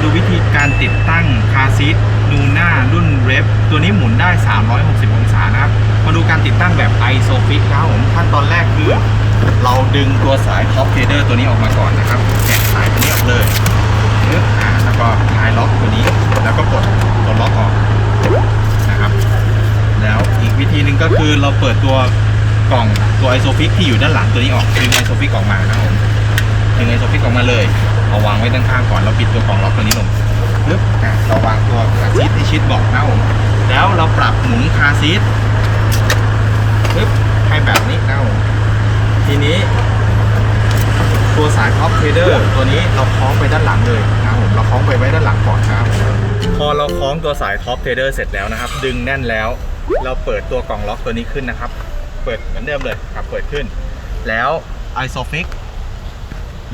มาดูวิธีการติดตั้งคาซีทนูน่ารุ่นเรฟตัวนี้หมุนได้ 360 องศานะครับ มาดูการติดตั้งแบบ ISOFIX นะครับผมขั้นตอนแรกคือ เราดึงตัวสายท็อปเ a เดอร์ตัวนี้ออกมาก่อนนะครับแกะสายตัวนี้ออกเลยแล้วก็คลายล็อกตัวนี้ แล้วก็กดตัวล็อกออกนะครับ แล้วอีกวิธีหนึ่งก็คือเราเปิดตัวกล่องตัวไอโซฟิกที่อยู่ด้านหลังตัวนี้ออกดึงไอโซฟิกออกมานะครับดึงไอโซฟิกออกมาเลย เอาวางไว้ด้านข้างก่อนเราปิดตัวกล่องล็อกตัวนี้ลงปึ๊บอะเราวางตัวคาซีทที่ชิดเบอกนะครับผมแล้วเราปรับหมุนคาซีทปึ๊บให้แบบนี้นะครับผมทีนี้ ตัวสายท็อปเทเดอร์ตัวนี้เราคล้องไปด้านหลังเลยนะครับผมเราคล้องไปไว้ด้านหลังก่อนนะครับพอเราคล้องตัวสายท็อปเทเดอร์เสร็จแล้วนะครับ ดึงแน่นแล้ว เราเปิดตัวกล่องล็อกตัวนี้ขึ้นนะครับ เปิดเหมือนเดิมเลยครับเปิดขึ้น แล้ว isofix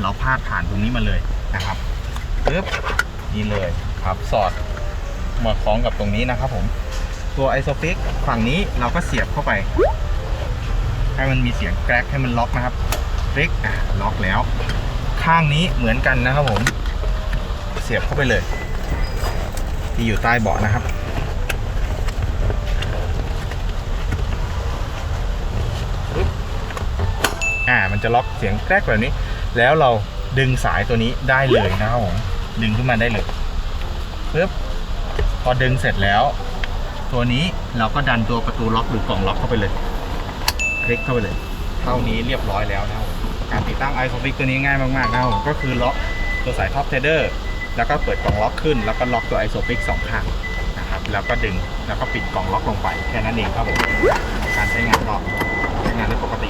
เราพาดผ่านตรงนี้มาเลยนะครับปึ๊บนี่เลยครับสอดมาคล้องกับตรงนี้นะครับผมตัว isofix ฝั่งนี้เราก็เสียบเข้าไป ให้มันมีเสียงแกรกให้มันล็อกนะครับคลิกอะล็อกแล้ว ข้างนี้เหมือนกันนะครับผม เสียบเข้าไปเลย ที่อยู่ใต้เบาะนะครับปึ๊บอ่ามันจะล็อกเสียงแกรกแบบนี้ แล้วเราดึงสายตัวนี้ได้เลยนะครับผมดึงขึ้นมาได้เลยปึ๊บพอดึงเสร็จแล้ว ตัวนี้เราก็ดันตัวประตูล็อกหรือกล่องล็อกเข้าไปเลย คลิกเข้าไปเลย เท่านี้เรียบร้อยแล้วนะครับการติดตั้ง i s o f i x ตัวนี้ง่ายมากๆนะครับก็คือล็อกตัวสายท็อปเทเดอร์แล้วก็เปิดกล่องล็อกขึ้น แล้วก็ล็อกตัว i s o f i x สองข้างนะครับแล้วก็ดึงแล้วก็ปิดกล่องล็อกลงไปแค่นั้นเองครับผมการใช้งานก็ใช้งานได้ปกติ